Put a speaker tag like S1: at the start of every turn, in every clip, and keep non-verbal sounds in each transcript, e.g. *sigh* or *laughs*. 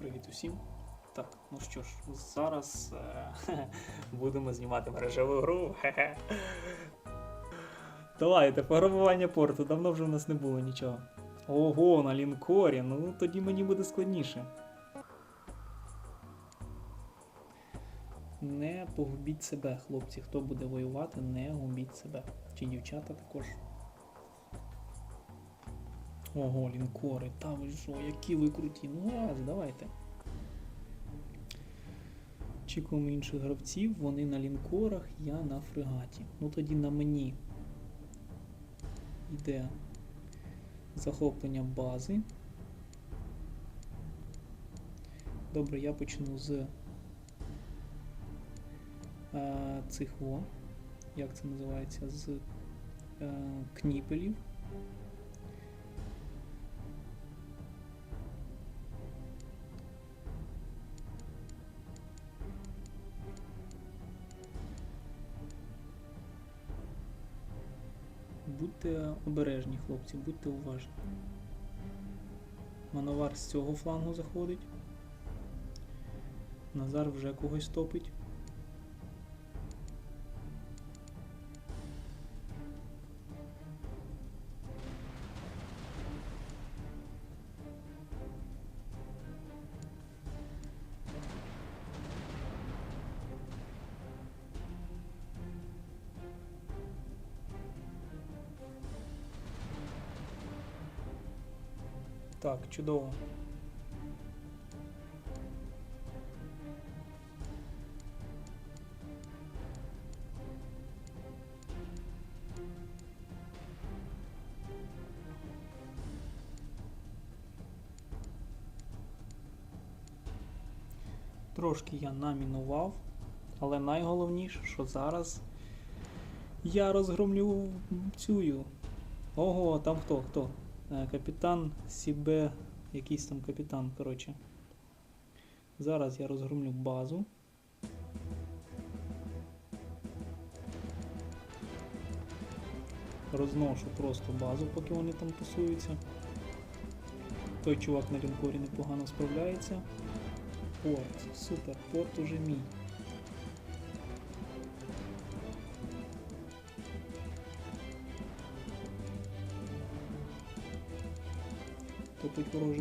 S1: Привіт усім. Так, ну що ж, зараз е, *laughs* будемо знімати мережеву гру. Давайте, пограбування порту. Давно вже в нас не було нічого. Ого, на лінкорі. Ну тоді мені буде складніше. Не погубіть себе, хлопці. Хто буде воювати, не губіть себе. Чи дівчата також. Ого, лінкори, та ви що, які ви круті. Ну гаразд, давайте. Чекаємо інших гравців, вони на лінкорах, я на фрегаті. Ну тоді на мені йде захоплення бази. Добре, я почну з е, цих во. Як це називається? З е, кніпелів. Будьте обережні, хлопці, будьте уважні. Мановар з цього флангу заходить. Назар вже когось топить. Чудово. Трошки я намінував, але найголовніше, що зараз я розгромлю цю. Ого, там хто? Хто? Е, Капітан Сібе, якийсь там капітан, коротше. Зараз я розгромлю базу. Розношу просто базу, поки вони там тусуються. Той чувак на лінкорі непогано справляється. Порт, супер, порт уже мій.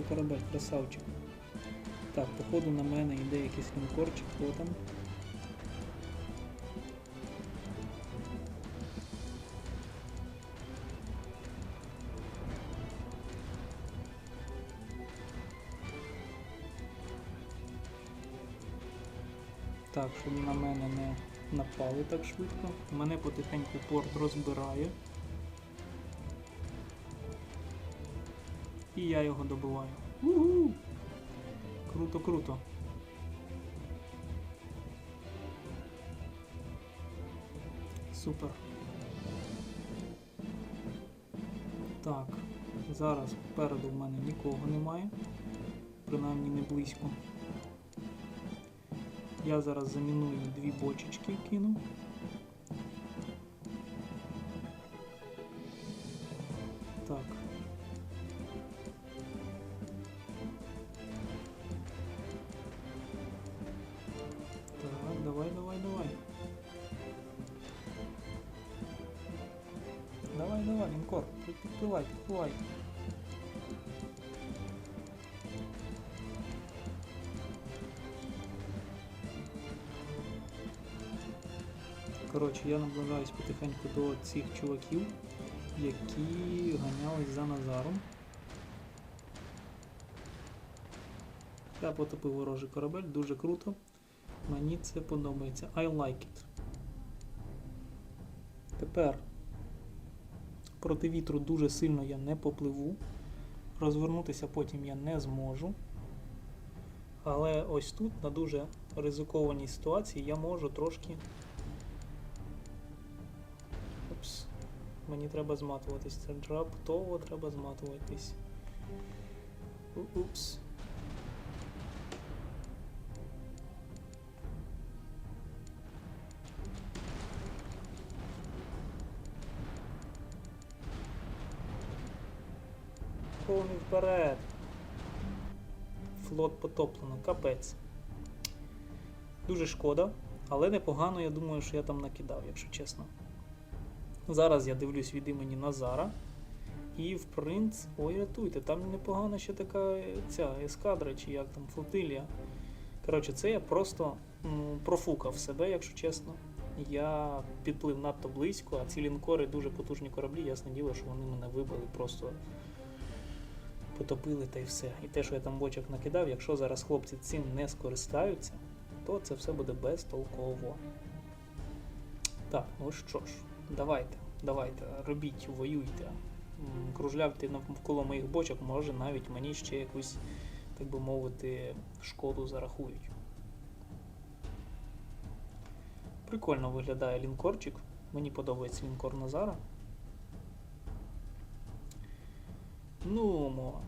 S1: Корабель, красавчик. Так, походу на мене йде якийсь лінкорчик, хто там? Так, щоб на мене не напали так швидко. Мене потихеньку порт розбирає. І я його добиваю. Угу! Круто, круто. Супер. Так, зараз попереду в мене нікого немає. Принаймні не близько. Я зараз заміную дві бочечки кину. Потихеньку до цих чуваків, які ганялись за Назаром. Я потопив ворожий корабель, дуже круто. Мені це подобається. I like it. Тепер проти вітру дуже сильно я не попливу. Розвернутися потім я не зможу. Але ось тут, на дуже ризикованій ситуації, я можу трошки. Мені треба зматуватись. Це раптово треба зматуватись. Упс. Повний вперед. Флот потоплено, капець. Дуже шкода, але непогано, я думаю, що я там накидав, якщо чесно. Зараз я дивлюсь від імені Назара. І в принц. Ой, рятуйте, там непогана ще така е, ця ескадра, чи як там флотилія. Коротше, це я просто м, профукав себе, якщо чесно. Я підплив надто близько, а ці лінкори дуже потужні кораблі, ясне діло, що вони мене вибили, просто потопили та й все. І те, що я там бочок накидав, якщо зараз хлопці цим не скористаються, то це все буде безтолково. Так, ну що ж, давайте, давайте, робіть, воюйте. М, Кружлявте навколо моїх бочок, може навіть мені ще якусь, так би мовити, шкоду зарахують. Прикольно виглядає лінкорчик. Мені подобається лінкор Назара. Ну, мо.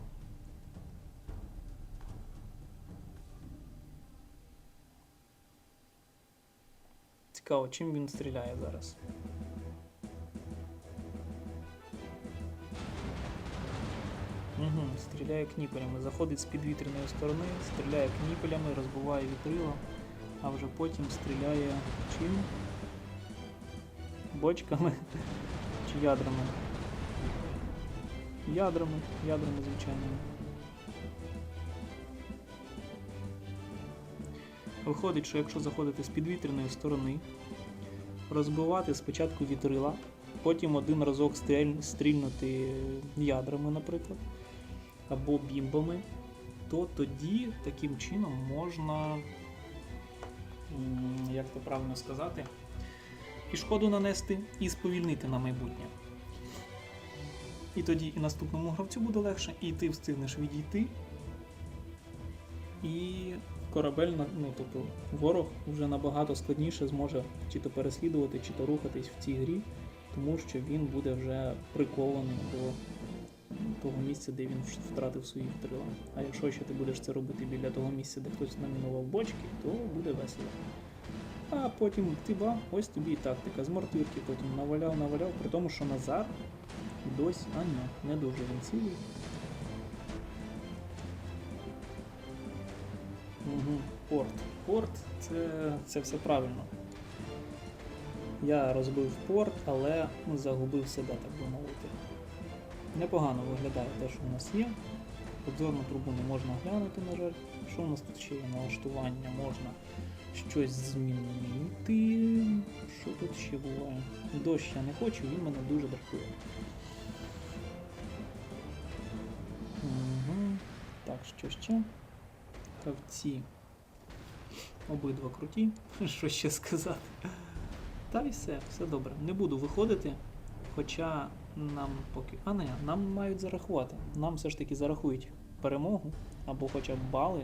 S1: Цікаво, чим він стріляє зараз. Стріляє кніпелями. Заходить з підвітряної сторони, стріляє кніпелями, розбиває вітрила, а вже потім стріляє чим? Бочками *laughs* чи ядрами? Ядрами, ядрами, звичайно. Виходить, що якщо заходити з підвітряної сторони, розбивати спочатку вітрила, потім один разок стріль- стрільнути ядрами, наприклад, або бімбами, то тоді таким чином можна, як то правильно сказати, і шкоду нанести, і сповільнити на майбутнє. І тоді і наступному гравцю буде легше, і ти встигнеш відійти. І корабель, ну тобто ворог вже набагато складніше зможе чи то переслідувати, чи то рухатись в цій грі, тому що він буде вже прикований до того місця, де він втратив свої втрила. А якщо ще ти будеш це робити біля того місця, де хтось намінував бочки, то буде весело. А потім ти ба, ось тобі і тактика з мортирки, потім наваляв, наваляв, при тому, що Назар досі. А ні, не дуже він цілий. Угу, порт. Порт це, це все правильно. Я розбив порт, але загубив себе, так би мовити. Непогано виглядає те, що у нас є. Обзорну трубу не можна глянути, на жаль. Що у нас тут ще є налаштування? Можна щось змінити. Що тут ще буває? Дощ я не хочу, він мене дуже дратує. Угу. Так, що ще? Кавці. Обидва круті. *laughs* Що ще сказати? Та і все, все добре. Не буду виходити. Хоча нам поки. А не, нам мають зарахувати. Нам все ж таки зарахують перемогу або хоча б бали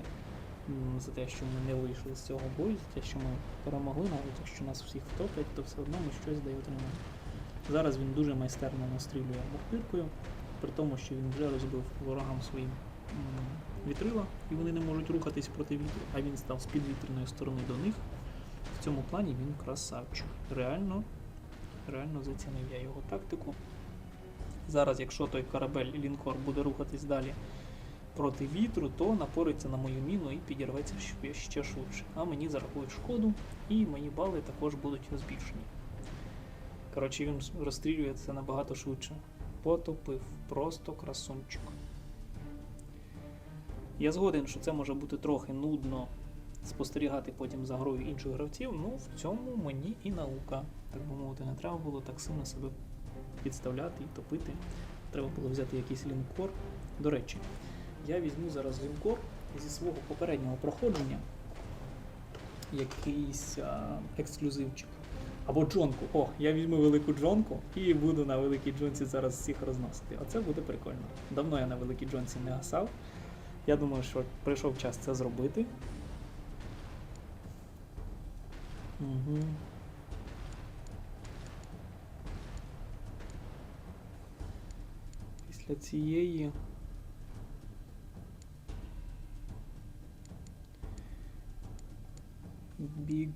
S1: за те, що ми не вийшли з цього бою, за те, що ми перемогли, навіть якщо нас всіх втоплять, то все одно ми щось дає отримаємо. Зараз він дуже майстерно настрілює бухтиркою, при тому, що він вже розбив ворогам своїм вітрила, і вони не можуть рухатись проти вітру, а він став з підвітряної сторони до них. В цьому плані він красавчик. Реально, реально зацінив я його тактику. Зараз, якщо той корабель лінкор буде рухатись далі проти вітру, то напориться на мою міну і підірветься ще, швидше. А мені зарахують шкоду, і мої бали також будуть збільшені. Коротше, він розстрілює це набагато швидше. Потопив, просто красунчик. Я згоден, що це може бути трохи нудно спостерігати потім за грою інших гравців, ну в цьому мені і наука. Так би мовити, не треба було так сильно себе підставляти і топити. Треба було взяти якийсь лінкор. До речі, я візьму зараз лінкор зі свого попереднього проходження. Якийсь а, ексклюзивчик. Або джонку. О, я візьму велику джонку і буду на великій джонці зараз всіх розносити. Оце буде прикольно. Давно я на великій джонці не гасав. Я думаю, що прийшов час це зробити. Угу. Після цієї. Big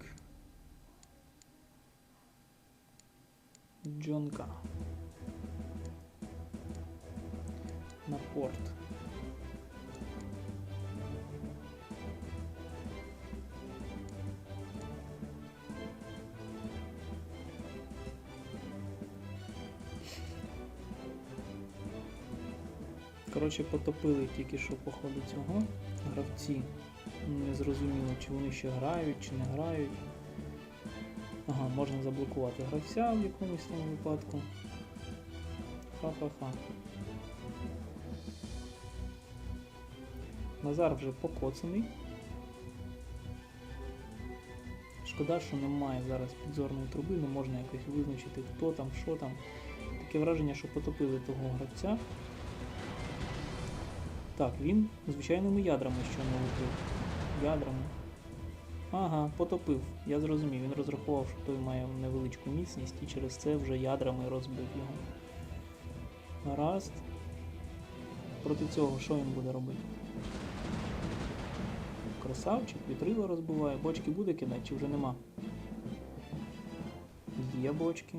S1: Джонка. Коротше, потопили тільки що по ходу цього. Гравці. Не зрозуміло, чи вони ще грають, чи не грають. Ага, можна заблокувати гравця в якомусь там випадку. Ха-ха-ха. Назар вже покоцаний. Шкода, що немає зараз підзорної труби, не можна якось визначити, хто там, що там. Таке враження, що потопили того гравця. Так, він звичайними ядрами що не лупив. Ядрами. Ага, потопив. Я зрозумів. Він розрахував, що той має невеличку міцність і через це вже ядрами розбив його. Гаразд. Проти цього що він буде робити? Красавчик, вітрило розбиває. Бочки буде кидати чи вже нема? Є бочки.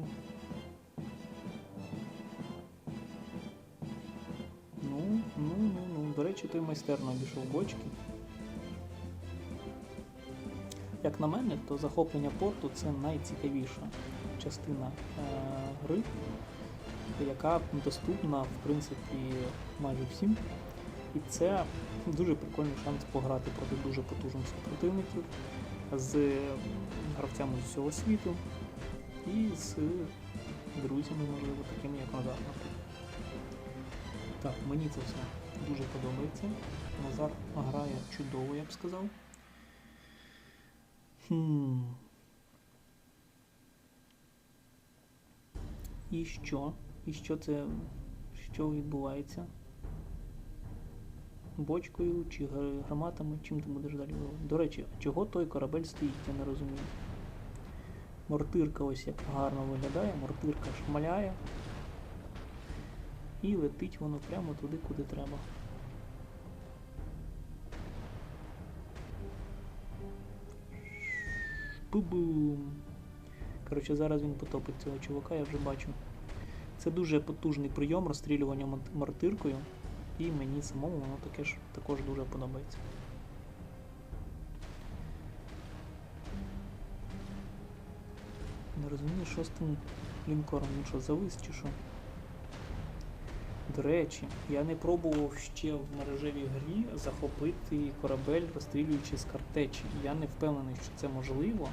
S1: Речі, той майстерно обійшов бочки. Як на мене, то захоплення порту це найцікавіша частина е, гри, яка доступна, в принципі, майже всім. І це дуже прикольний шанс пограти проти дуже потужних супротивників з гравцями з усього світу і з друзями, можливо, такими як Назар. Так, мені це все дуже подобається. Назар грає чудово, я б сказав. Хм. І що? І що це? Що відбувається? Бочкою чи гр- гарматами? Чим ти будеш далі воювати? До речі, чого той корабель стоїть, я не розумію. Мортирка ось як гарно виглядає, мортирка шмаляє. І летить воно прямо туди, куди треба. Бу-бум. Коротше, зараз він потопить цього чувака, я вже бачу. Це дуже потужний прийом розстрілювання мортиркою. І мені самому воно таке ж також дуже подобається. Не розумію, що з тим лінкором, він що, завис чи що? До речі, я не пробував ще в мережевій грі захопити корабель, розстрілюючи з картечі. Я не впевнений, що це можливо.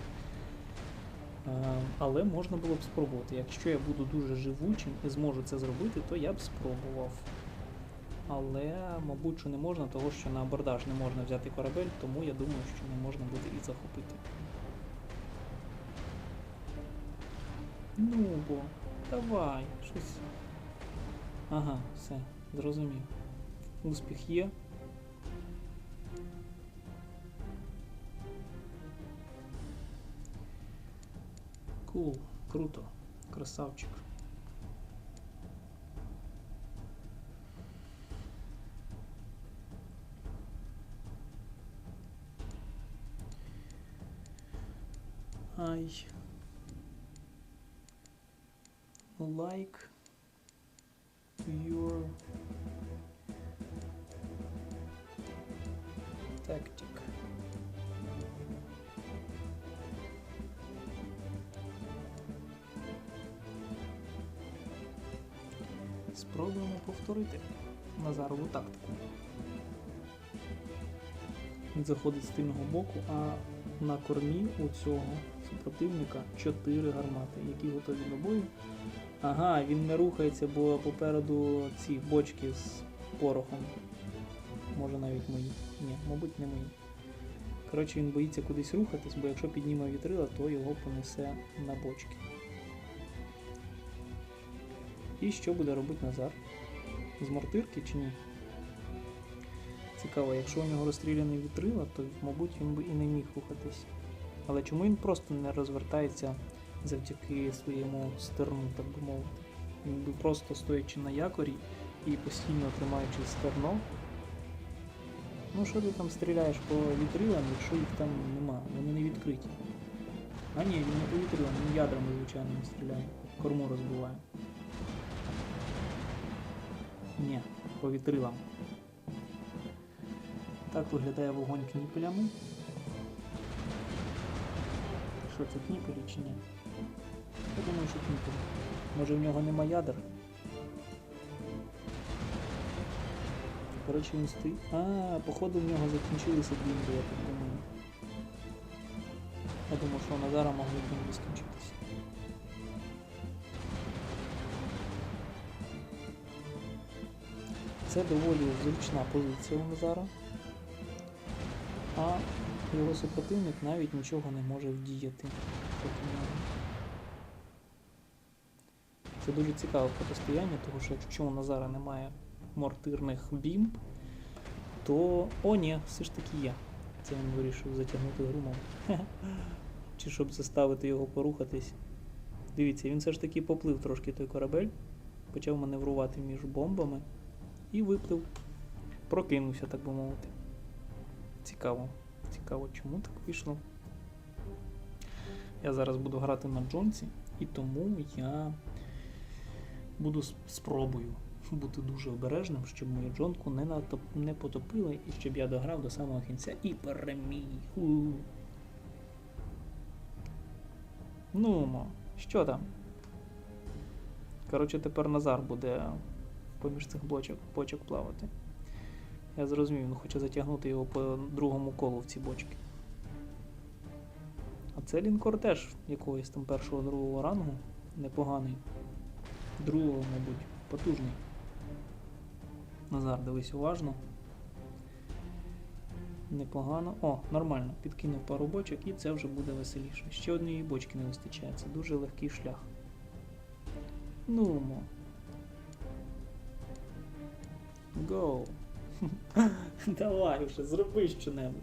S1: Е, Але можна було б спробувати. Якщо я буду дуже живучим і зможу це зробити, то я б спробував. Але, мабуть, що не можна, того що на абордаж не можна взяти корабель, тому я думаю, що не можна буде і захопити. Ну бо, давай, щось. Ага, все, зрозумів. Успіх є. Кул, круто, красавчик. I like your tactic. Спробуємо повторити Назарову тактику. Він заходить з тильного боку, а на кормі у цього супротивника 4 гармати, які готові до бою. Ага, він не рухається, бо попереду ці бочки з порохом. Може навіть мої. Ні, мабуть, не мої. Коротше, він боїться кудись рухатись, бо якщо підніме вітрила, то його понесе на бочки. І що буде робити Назар? З мортирки чи ні? Цікаво, якщо у нього розстріляний вітрила, то, мабуть, він би і не міг рухатись. Але чому він просто не розвертається завдяки своєму стерну, так би мовити? Він би просто стоячи на якорі і постійно тримаючи стерно. Ну що ти там стріляєш по вітрилам, якщо їх там нема, вони не відкриті. А ні, він не по вітрилам, він ядрами звичайно не стріляє. Корму розбиває. Ні, по вітрилам. Так виглядає вогонь кніпелями. Що це кніпелі чи ні? Думаю, що кніпелі. Може в нього нема ядер? Коротше, він стоїть. А, походу в нього закінчилися бімби, я так думаю. Я думав, що Назара могли бімби скінчитися. Це доволі зручна позиція у Назара. А його супротивник навіть нічого не може вдіяти. Це дуже цікаве протистояння, тому що якщо у Назара немає мортирних бімб, то. О, ні, все ж таки є. Це він вирішив затягнути гру, мов. *laughs* Чи щоб заставити його порухатись. Дивіться, він все ж таки поплив трошки той корабель, почав маневрувати між бомбами і виплив. Прокинувся, так би мовити. Цікаво. Цікаво, чому так вийшло. Я зараз буду грати на Джонці, і тому я буду спробую *laughs* бути дуже обережним, щоб мою джонку не, натоп... не потопили і щоб я дограв до самого кінця і переміг. Ну, що там? Коротше, тепер Назар буде поміж цих бочок, бочок плавати. Я зрозумів, він хоче затягнути його по другому колу в ці бочки. А це лінкор теж якогось там першого другого рангу. Непоганий. Другого, мабуть, потужний. Назар, дивись уважно. Непогано. О, нормально. Підкинув пару бочок і це вже буде веселіше. Ще однієї бочки не вистачає. Це дуже легкий шлях. Ну. Гоу. *laughs* Давай вже, зроби щонебудь.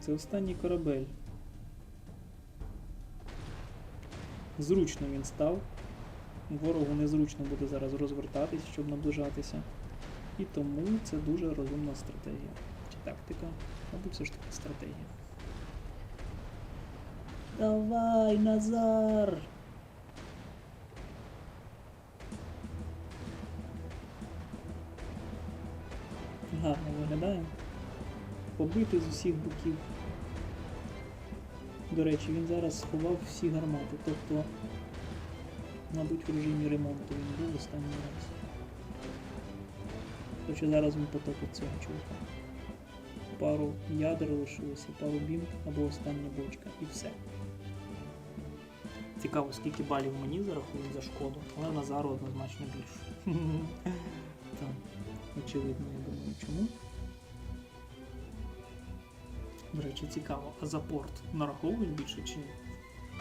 S1: Це останній корабель. Зручно він став. Ворогу незручно буде зараз розвертатись, щоб наближатися. І тому це дуже розумна стратегія. Чи тактика? Мабуть, все ж таки стратегія. Давай, Назар! Гарно виглядає. Побитий з усіх боків. До речі, він зараз сховав всі гармати, тобто, мабуть, в режимі ремонту він був останній раз. Хоча зараз він потопить цього чувака. Пару ядер лишилося, пару бім або остання бочка і все. Цікаво, скільки балів мені зарахують за шкоду, але Назару однозначно більше. *laughs* Так, очевидно, я думаю, чому. До речі, цікаво, а за порт нараховують більше чи ні?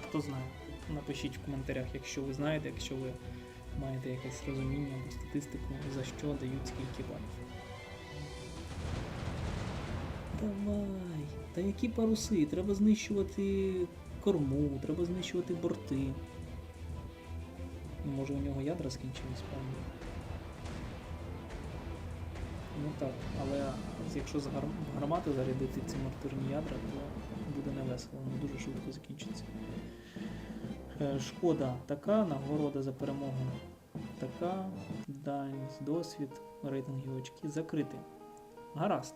S1: Хто знає? Напишіть в коментарях, якщо ви знаєте, якщо ви маєте якесь розуміння або статистику, за що дають скільки балів. Давай! Та які паруси? Треба знищувати корму, треба знищувати борти. Може у нього ядра скінчились, певно. Ну так, але якщо з гармати зарядити ці мортирні ядра, то буде невесело, воно дуже швидко закінчиться. Е, Шкода така, нагорода за перемогу така, дальність, досвід, рейтинги очки закрити. Гаразд.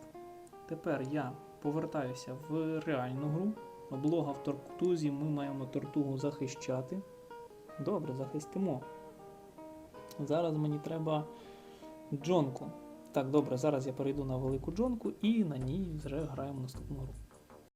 S1: Тепер я повертаюся в реальну гру. Облога в Тортузі, ми маємо тортугу захищати. Добре, захистимо. Зараз мені треба джонку. Так, добре, зараз я перейду на велику джонку і на ній вже граємо наступну гру.